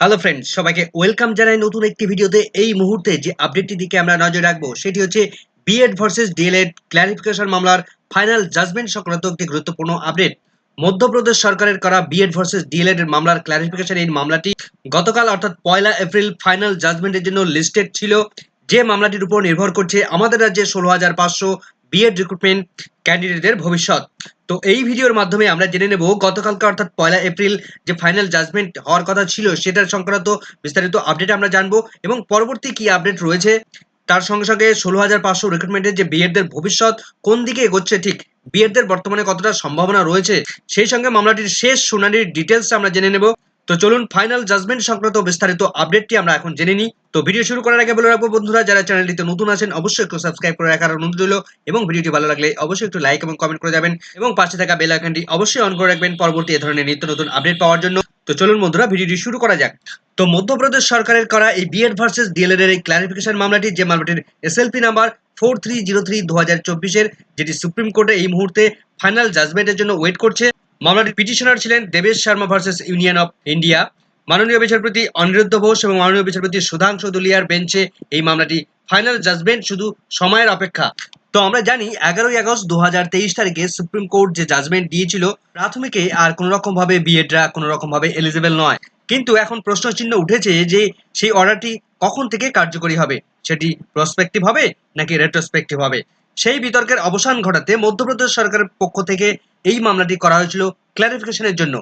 Hello friends সবাইকে welcome জানাই নতুন একটি ভিডিওতে এই মুহূর্তে যে আপডেটটি দিকে আমরা নজর রাখব, সেটি হচ্ছে বিএড ভার্সেস ডিএলএড ক্ল্যারিফিকেশন মামলার ফাইনাল জাজমেন্ট সংক্রান্ত একটি গুরুত্বপূর্ণ আপডেট মধ্যপ্রদেশ সরকারের করা বিএড ভার্সেস ডিএলএড এর মামলার ক্ল্যারিফিকেশন এই মামলাটি গতকাল, অর্থাৎ পয়লা এপ্রিল ফাইনাল জাজমেন্টের জন্য লিস্টেড ছিল। যে মামলাটির উপর নির্ভর করছে আমাদের রাজ্যে ষোলো হাজার পাঁচশো বিএড রিক্রুটমেন্ট ক্যান্ডিডেটের ভবিষ্যৎ। তো এই ভিডিওর মাধ্যমে আমরা জেনে নেব গতকালকে অর্থাৎ পয়লা এপ্রিল যে ফাইনাল জাজমেন্ট হওয়ার কথা ছিল, সেটার সংক্রান্ত বিস্তারিত আপডেট আমরা জানব এবং পরবর্তী কি আপডেট রয়েছে, তার সঙ্গে সঙ্গে ষোলো হাজার পাঁচশো রিক্রুটমেন্টের যে বিএডদের ভবিষ্যৎ, কোন দিকে এগোচ্ছে, ঠিক বিএডদের বর্তমানে কতটা সম্ভাবনা রয়েছে, সেই সঙ্গে মামলাটির শেষ শুনানির ডিটেলস আমরা জেনে নেব। তো চলুন ফাইনাল জাজমেন্ট সংক্রান্ত বিস্তারিত আপডেটটি আমরা এখন জেনে নিই। তো ভিডিও শুরু করার আগে বলে রাখব বন্ধুরা, যারা চ্যানেলটিতে নতুন আছেন, অবশ্যই একটু সাবস্ক্রাইব করে রাখার অনুরোধ রইল এবং ভিডিওটি ভালো লাগলে অবশ্যই একটু লাইক এবং কমেন্ট করে যাবেন এবং পাশে থাকা বেল আইকনটি অবশ্যই অন করে রাখবেন পরবর্তী এ ধরনের নিত্য নতুন আপডেট পাওয়ার জন্য। তো চলুন বন্ধুরা ভিডিওটি শুরু করা যাক। তো মধ্যপ্রদেশ সরকারের করা এই বিএড ভার্সেস ডিএলএড এর এই ক্লারিফিকেশন মামলাটি, যে মামলাটির SLP number four three zero three দু হাজার চব্বিশের যেটি সুপ্রিম কোর্টে এই মুহূর্তে ফাইনাল জাজমেন্টের জন্য ওয়েট করছে। মামলাটির পিটিশনার ছিলেন Debesh Sharma versus Union of India. মাননীয় বিচারপতি অনিরুদ্ধ ঘোষ এবং মাননীয় বিচারপতি সুধাংশু দুলিয়ার বেঞ্চে এই মামলাটি ফাইনাল জাজমেন্ট, শুধু সময়ের অপেক্ষা। তো আমরা জানি, এগারোই আগস্ট দু হাজার তেইশ তারিখে সুপ্রিম কোর্ট যে জাজমেন্ট দিয়েছিল, প্রাথমিকে আর কোনো রকম ভাবে বিএডরা কোনো রকম ভাবে এলিজিবল নয়। কিন্তু এখন প্রশ্ন চিহ্ন উঠেছে যে সেই অর্ডারটি কখন থেকে কার্যকরী হবে? সেটি প্রসপেক্টিভ হবে নাকি রেট্রোস্পেক্টিভ হবে? সেই বিতর্কের অবসান ঘটাতে মধ্যপ্রদেশ সরকারের পক্ষ থেকে এই মামলাটি করা হয়েছিল ক্লারিফিকেশনের জন্য।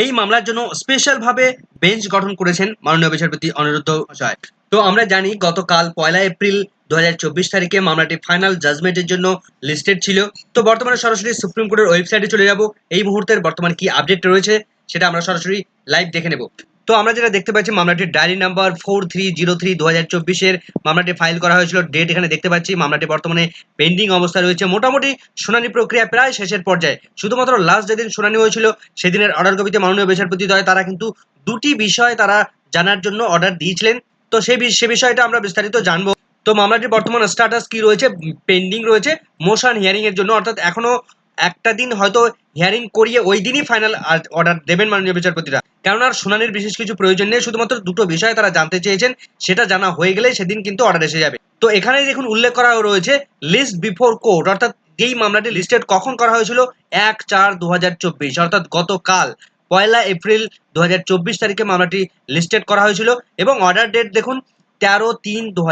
এই মামলার জন্য স্পেশাল ভাবে বেঞ্চ গঠন করেছেন মাননীয় বিচারপতি অনিরুদ্ধ মহাশয় তো আমরা জানি গতকাল পয়লা এপ্রিল দু হাজার চব্বিশ তারিখে মামলাটি ফাইনাল জাজমেন্টের জন্য লিস্টেড ছিল। তো বর্তমানে সরাসরি সুপ্রিম কোর্টের ওয়েবসাইটে চলে যাব। এই মুহূর্তের বর্তমান কি আপডেট রয়েছে সেটা আমরা সরাসরি লাইভ দেখে নেব। তো আমরা যেটা দেখতে পাচ্ছি, মামলাটির diary number four three zero three দু হাজার চব্বিশের মামলাটি ফাইল করা হয়েছিল। ডেট এখানে দেখতে পাচ্ছি, মামলাটি বর্তমানে পেন্ডিং অবস্থায় রয়েছে। মোটামুটি শুনানি প্রক্রিয়া প্রায় শেষের পর্যায়ে। শুধুমাত্র লাস্ট যেদিন শুনানি হয়েছিল, সেদিনের অর্ডার কপিতে মাননীয় বিচারপতি দয়, তারা কিন্তু দুটি বিষয় তারা জানার জন্য অর্ডার দিয়েছিলেন। তো সেই সে বিষয়টা আমরা বিস্তারিত জানব। তো মামলাটির বর্তমান স্ট্যাটাস কি রয়েছে? পেন্ডিং রয়েছে। মোশন হিয়ারিং এর জন্য, অর্থাৎ এখনও একটা দিন হয়তো হিয়ারিং করিয়ে ওই দিনই ফাইনাল অর্ডার দেবেন মাননীয় বিচারপতিরা। কেননা আর শুনানির বিশেষ কিছু প্রয়োজন নেই, শুধুমাত্র দুটো বিষয় তারা জানতে চেয়েছেন, সেটা জানা হয়ে গেলে সেদিন কিন্তু অর্ডার এসে যাবে। তো এখানে দেখুন উল্লেখ করা রয়েছে লিস্ট বিফোর কোর্ট অর্থাৎ এই মামলাটি লিস্টেড কখন করা হয়েছিল? এক চার দু অর্থাৎ গতকাল, পয়লা এপ্রিল দু হাজার চব্বিশ তারিখে মামলাটি লিস্টেড করা হয়েছিল এবং অর্ডার ডেট দেখুন তেরো তিন দু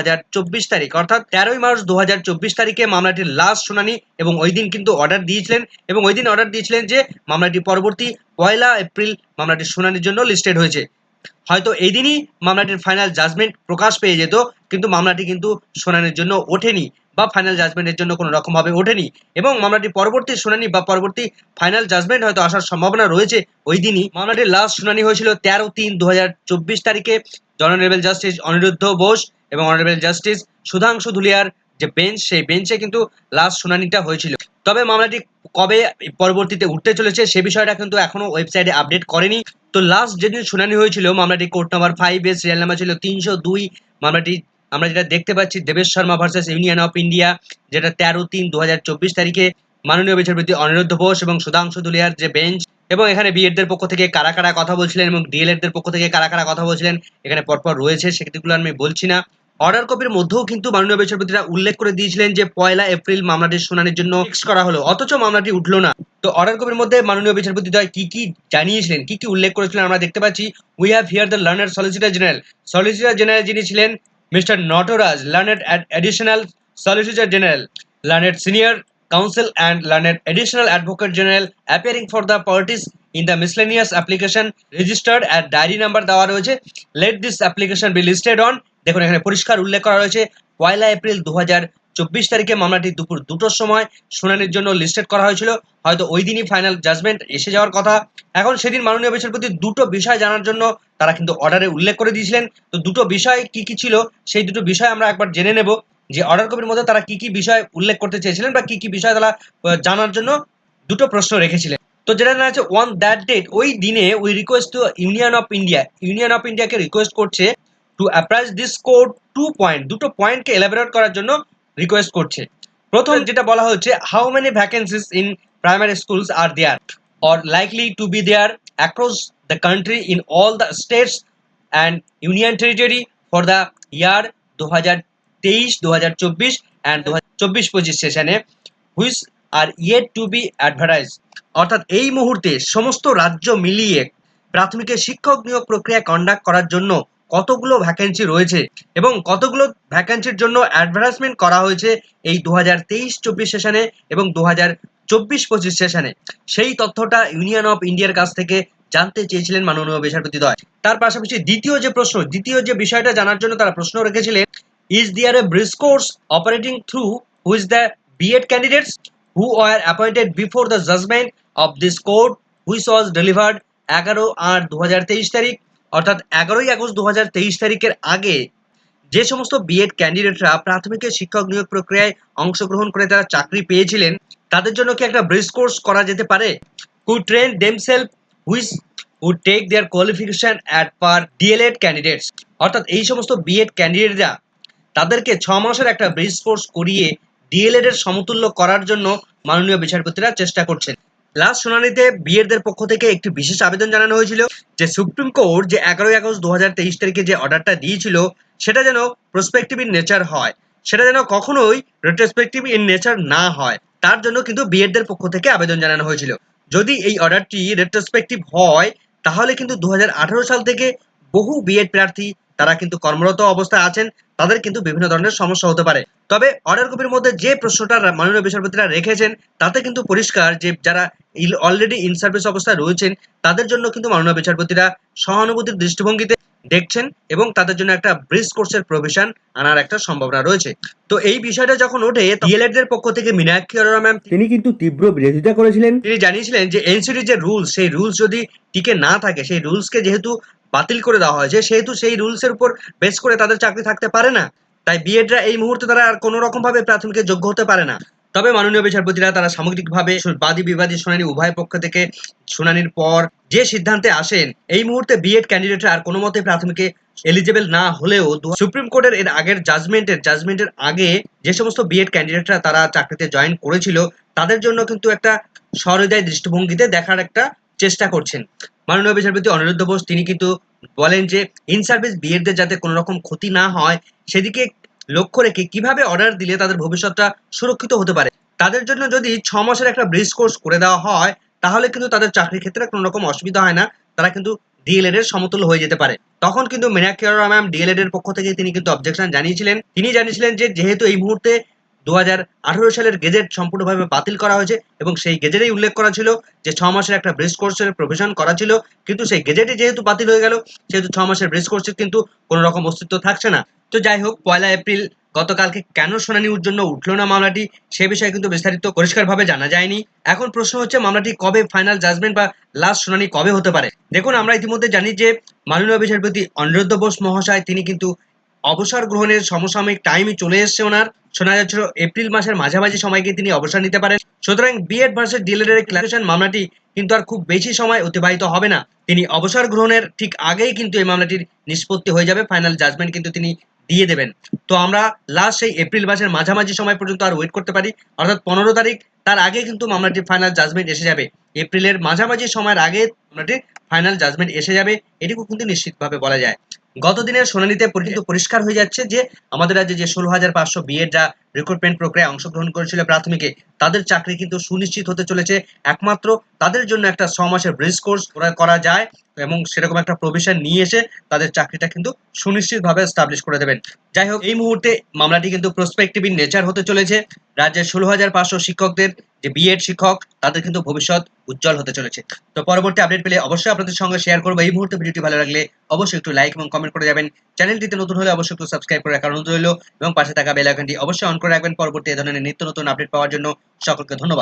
তারিখ, অর্থাৎ তেরোই মার্চ দু হাজার চব্বিশ তারিখে মামলাটির লাস্ট শুনানি এবং ওই দিন কিন্তু অর্ডার দিয়েছিলেন এবং ওই দিন অর্ডার দিয়েছিলেন যে মামলাটি পরবর্তী পয়লা এপ্রিল মামলাটির শুনানির জন্য লিস্টেড হয়েছে। হয়তো এই দিনই মামলাটির ফাইনাল জাজমেন্ট প্রকাশ পেয়ে যেত, কিন্তু মামলাটি কিন্তু শুনানির জন্য ওঠেনি বা ফাইনাল জাজমেন্টের জন্য কোনো রকমভাবে ওঠেনি এবং মামলাটি পরবর্তী শুনানি বা পরবর্তী ফাইনাল জাজমেন্ট হয়তো আসার সম্ভাবনা রয়েছে ওই দিনই। মামলাটির লাস্ট শুনানি হয়েছিল তেরো তিন দু তারিখে জনারেবল জাস্টিস অনিরুদ্ধ বোস এবং অনারেবল জাস্টিস সুধাংশু ধুলিয়ার যে বেঞ্চ, সেই বেঞ্চে কিন্তু লাস্ট শুনানিটা হয়েছিল। তবে মামলাটি কবে পরবর্তীতে উঠতে চলেছে সে বিষয়টা কিন্তু এখনও ওয়েবসাইটে আপডেট করেনি। তো লাস্ট যেদিন শুনানি হয়েছিল, মামলাটি কোর্ট নাম্বার ফাইভ এর সিরিয়াল নাম্বার ছিল তিনশো দুই। মামলাটি আমরা যেটা দেখতে পাচ্ছি, Debesh Sharma versus Union of India যেটা তেরো তিন দু তারিখে মাননীয় বিচারপতি অনিরুদ্ধ বোস এবং সুধাংশু দুলিয়ার যে বেঞ্চ এবং এখানে বিএডদের পক্ষ থেকে কারা কারা কথা বলছিলেন এবং ডিএলএডদের পক্ষ থেকে কারা কারা কথা বলছিলেন, এখানে পরপর রয়েছে, সেগুলো আমি বলছি না। অর্ডার কপির মধ্যেও কিন্তু মাননীয় বিচারপতিরা উল্লেখ করে দিয়েছিলেন যে পয়লা এপ্রিল মামলাটির শুনানির জন্য ফিক্স করা হলো, অথচ মামলাটি উঠল না। তো অর্ডার কপির মধ্যে মাননীয় বিচারপতি দ্বয় কি কি জানিয়েছিলেন, কি কি উল্লেখ করেছিলেন আমরা দেখতে পাচ্ছি। We have here the learner solicitor general solicitor general যিনি ছিলেন mister Nataraj learned additional solicitor general learned senior counsel and learned additional advocate general appearing for the parties in the miscellaneous application registered at diary number দেওয়া রয়েছে। Let this application be listed on দেখুন, এখানে পরিষ্কার উল্লেখ করা রয়েছে, পয়লা April দু চব্বিশ তারিখে মামলাটি দুপুর দুটোর সময় শুনানির জন্য লিস্টেড করা হয়েছিল। হয়তো ওই দিনই ফাইনাল জাজমেন্ট এসে যাওয়ার কথা। এখন সেদিন মাননীয় বিচারপতি দুটো বিষয় জানার জন্য তারা কিন্তু অর্ডারে উল্লেখ করে দিয়েছিলেন। তো দুটো বিষয় কি কি ছিল, সেই দুটো বিষয় আমরা একবার জেনে নেব। যে অর্ডার কপির মধ্যে তারা কি কি বিষয় উল্লেখ করতে চেয়েছিলেন বা কি কি বিষয় তারা জানার জন্য দুটো প্রশ্ন রেখেছিলেন। তো যেটা জানা যাচ্ছে ওয়ান দ্যাট ডেট ওই দিনে ওই request to Union of India Union of ইন্ডিয়াকে রিকোয়েস্ট করছে to appraise this code to point দুটো পয়েন্টকে এলাবোরেট করার জন্য রিকোয়েস্ট করছে। প্রথম যেটা বলা হচ্ছে how many vacancies in primary schools are there or likely to be there across the country in all the states and union territory for the year দু হাজার তেইশ দু হাজার চব্বিশ অ্যান্ড দু হাজার চব্বিশ পঁচিশ সেশনে which are yet to be advertise অর্থাৎ এই মুহূর্তে সমস্ত রাজ্য মিলিয়ে প্রাথমিকের শিক্ষক নিয়োগ প্রক্রিয়া কন্ডাক্ট করার জন্য কতগুলো ভ্যাকেন্সি রয়েছে এবং কতগুলো ভ্যাকেন্সির জন্য অ্যাডভার্টাইজমেন্ট করা হয়েছে এই দু হাজার তেইশ, চব্বিশ সেশনে এবং দু হাজার চব্বিশ, পঁচিশ সেশনে সেই তথ্যটা ইউনিয়ন অফ ইন্ডিয়ার কাছ থেকে জানতে চেয়েছিলেন মাননীয় বিচারপতি দয়। তার পাশাপাশি দ্বিতীয় যে প্রশ্ন, দ্বিতীয় যে বিষয়টা জানার জন্য তারা প্রশ্ন রেখেছিলেন is there a bridge course operating through which the BEd candidates who are appointed before the judgement of this court which was delivered এগারো আট দু হাজার তেইশ তারিখ, অর্থাৎ এগারোই আগস্ট দু হাজার তেইশ তারিখের আগে যে সমস্ত বিএড ক্যান্ডিডেটরা প্রাথমিকের শিক্ষক নিয়োগ প্রক্রিয়ায় অংশগ্রহণ করে তারা চাকরি পেয়েছিলেন, তাদের জন্য কি একটা ব্রিজ কোর্স করা যেতে পারে? Who train themselves which who take their qualification at par DElEd candidates অর্থাৎ এই সমস্ত বিএড ক্যান্ডিডেটরা তাদেরকে ছ মাসের একটা ব্রিজ কোর্স করিয়ে ডিএলএড এর সমতুল্য করার জন্য মাননীয় বিচারপতিরা চেষ্টা করছেন। লাস্ট শুনানিতে বিএডদের পক্ষ থেকে একটি বিশেষ আবেদন জানানো হয়েছিল যে সুপ্রিম কোর্ট যে এগারোই আগস্ট দু হাজার তেইশ তারিখে যে অর্ডারটা দিয়েছিল, সেটা যেন প্রসপেক্টিভ ইন নেচার হয়। সেটা যেন কখনোই রেট্রোস্পেক্টিভ ইন নেচার না হয়। তার জন্য কিন্তু বিএডদের পক্ষ থেকে আবেদন জানানো হয়েছিল। যদি এই অর্ডারটি রেট্রোস্পেক্টিভ হয়, তাহলে কিন্তু দু হাজার আঠারো সাল থেকে বহু বিএড প্রার্থী তারা কিন্তু কর্মরত অবস্থায় আছেন তাদের কিন্তু বিভিন্ন ধরনের সমস্যা হতে পারে। তবে অর্ডার কপির মধ্যে যে প্রশ্নটা মাননীয় বিচারপতিরা রেখেছেন তাতে কিন্তু পরিষ্কার যে যারা অলরেডি ইন সার্ভিস অবস্থায় রয়েছেন তাদের জন্য কিন্তু মাননীয় বিচারপতিরা সহানুভূতির দৃষ্টিভঙ্গিতে দেখছেন এবং তাদের জন্য একটা ব্রিজ কোর্সের প্রভিশন আনার একটা সম্ভাবনা রয়েছে। তো এই বিষয়টা যখন ওঠে ডিএলএড দের পক্ষ থেকে মীনাক্ষী অরোরা ম্যাম তিনি কিন্তু তীব্র বিরোধিতা করেছিলেন। তিনি জানিয়েছিলেন যে এনসিটির যে রুলস সেই রুলস যদি টিকে না থাকে সেই রুলসকে যেহেতু বাতিল করে দেওয়া হয়েছে। সেহেতু সেই রুলসের উপর বেস করে তাদের চাকরি থাকতে পারে না। তাই বিএডরা এই মুহূর্তে তারা আর কোনো রকম ভাবে প্রাথমিকের যোগ্য হতে পারে না। তবে মাননীয় বিচারপতিরা তারা সামগ্রিকভাবে বাদী বিবাদী শুনানি উভয় পক্ষ থেকে শুনানির পর যে সিদ্ধান্তে আসেন, এই মুহূর্তে বিএড ক্যান্ডিডেটরা আর কোনো মতে প্রাথমিকে এলিজিবল না হলেও সুপ্রিম কোর্টের এর আগের জাজমেন্টের জাজমেন্টের আগে যে সমস্ত বিএড ক্যান্ডিডেটরা তারা চাকরিতে জয়েন করেছিল, তাদের জন্য কিন্তু একটা সহৃদয় দৃষ্টিভঙ্গিতে দেখার একটা চেষ্টা করছেন। মাননীয় বিচারপতি অনিরুদ্ধ বোস, তিনি কিন্তু বলেন যে ইন সার্ভিস বিএডদের যাতে কোনো রকম ক্ষতি না হয়, সেদিকে লক্ষ্য রেখে কীভাবে অর্ডার দিলে তাদের ভবিষ্যৎটা সুরক্ষিত হতে পারে? তাদের জন্য যদি ছ মাসের একটা ব্রিজ কোর্স করে দেওয়া হয়, তাহলে কিন্তু তাদের চাকরির ক্ষেত্রে কোনো রকম অসুবিধা হয় না। তারা কিন্তু ডিএলএড এর সমতুল্য হয়ে যেতে পারে। তখন কিন্তু মীনাক্ষী অরোরা ম্যাম ডিএলএড এর পক্ষ থেকে তিনি কিন্তু অবজেকশন জানিয়েছিলেন। তিনি জানিয়েছিলেন যে, যেহেতু এই মুহূর্তে দু হাজার আঠারো সালের গেজেট সম্পূর্ণভাবে বাতিল করা হয়েছে এবং সেই গেজেটেই উল্লেখ করা ছিল যে ছ মাসের একটা ব্রিজ কোর্সের প্রভিশন করা ছিল। কিন্তু সেই গেজেটই যেহেতু বাতিল হয়ে গেল, সেহেতু ছ মাসের ব্রিজ কোর্সের কিন্তু কোনো রকম অস্তিত্ব থাকছে না। তো যাই হোক, পয়লা এপ্রিল গতকালকে কেন শুনানির জন্য উঠল না মামলাটি, সে বিষয়ে কিন্তু বিস্তারিত পরিষ্কারভাবে জানা যায়নি। এখন প্রশ্ন হচ্ছে, মামলাটি কবে ফাইনাল জাজমেন্ট বা লাস্ট শুনানি কবে হতে পারে? দেখুন, আমরা ইতিমধ্যে জানি যে মাননীয় বিচারপতি অনিরুদ্ধ বোস মহাশয়, তিনি কিন্তু অবসর গ্রহণের সমসাময়িক টাইমই চলে এসছে ওনার। শোনা যাচ্ছিল এপ্রিল মাসের মাঝামাঝি সময়কে তিনি অবসর নিতে পারেন। সুতরাং বিএড ভার্সেস ডিএলএড এর ক্লারিফিকেশন মামলাটি কিন্তু আর খুব বেশি সময় অতিবাহিত হবে না। তিনি অবসর গ্রহণের ঠিক আগেই কিন্তু এই মামলাটির নিষ্পত্তি হয়ে যাবে ফাইনাল জাজমেন্ট কিন্তু তিনি দিয়ে দেবেন। তো আমরা লাস্ট সেই এপ্রিল মাসের মাঝামাঝি সময় পর্যন্ত আর ওয়েট করতে পারি। অর্থাৎ পনেরো তারিখ, তার আগে কিন্তু মামলাটির ফাইনাল জাজমেন্ট এসে যাবে। এপ্রিলের মাঝামাঝি সময়ের আগে মামলাটির ফাইনাল জাজমেন্ট এসে যাবে, এটুকু কিন্তু নিশ্চিতভাবে বলা যায়। গত দিনের শুনানিতে পরিচিত পরিষ্কার হয়ে যাচ্ছে যে আমাদের রাজ্যে যে ষোলো হাজার পাঁচশো বিএডরা রিক্রুটমেন্ট প্রক্রিয়ায় অংশগ্রহণ করেছিল প্রাথমিকে তাদের চাকরি কিন্তু সুনিশ্চিত হতে চলেছে। একমাত্র তাদের জন্য একটা ছ মাসের ব্রিজ কোর্স করা যায় এবং সেরকম একটা প্রভিশন নিয়ে এসে তাদের চাকরিটা কিন্তু সুনিশ্চিতভাবে এস্টাবলিশ করে দেবেন। যাই হোক এই মুহূর্তে মামলাটি কিন্তু প্রসপেক্টিভ ইন নেচার হতে চলেছে। রাজ্যের ষোলো হাজার পাঁচশো শিক্ষকদের যে বিএড শিক্ষক, তাদের কিন্তু ভবিষ্যৎ উজ্জ্বল হতে চলেছে। তো পরবর্তী আপডেট পেলে অবশ্যই আপনাদের সঙ্গে শেয়ার করব। এই মুহূর্তে ভিডিওটি ভালো লাগলে অবশ্যই একটু লাইক এবং কমেন্ট করে যাবেন। চ্যানেলটিতে নতুন হলে অবশ্যই একটু সাবস্ক্রাইব করে রাখার অনুরোধ রইল এবং পাশে থাকা বেল অবশ্যই অন করে রাখবেন। পরবর্তী এ ধরনের নিত্য নতুন আপডেট পাওয়ার জন্য সকলকে ধন্যবাদ।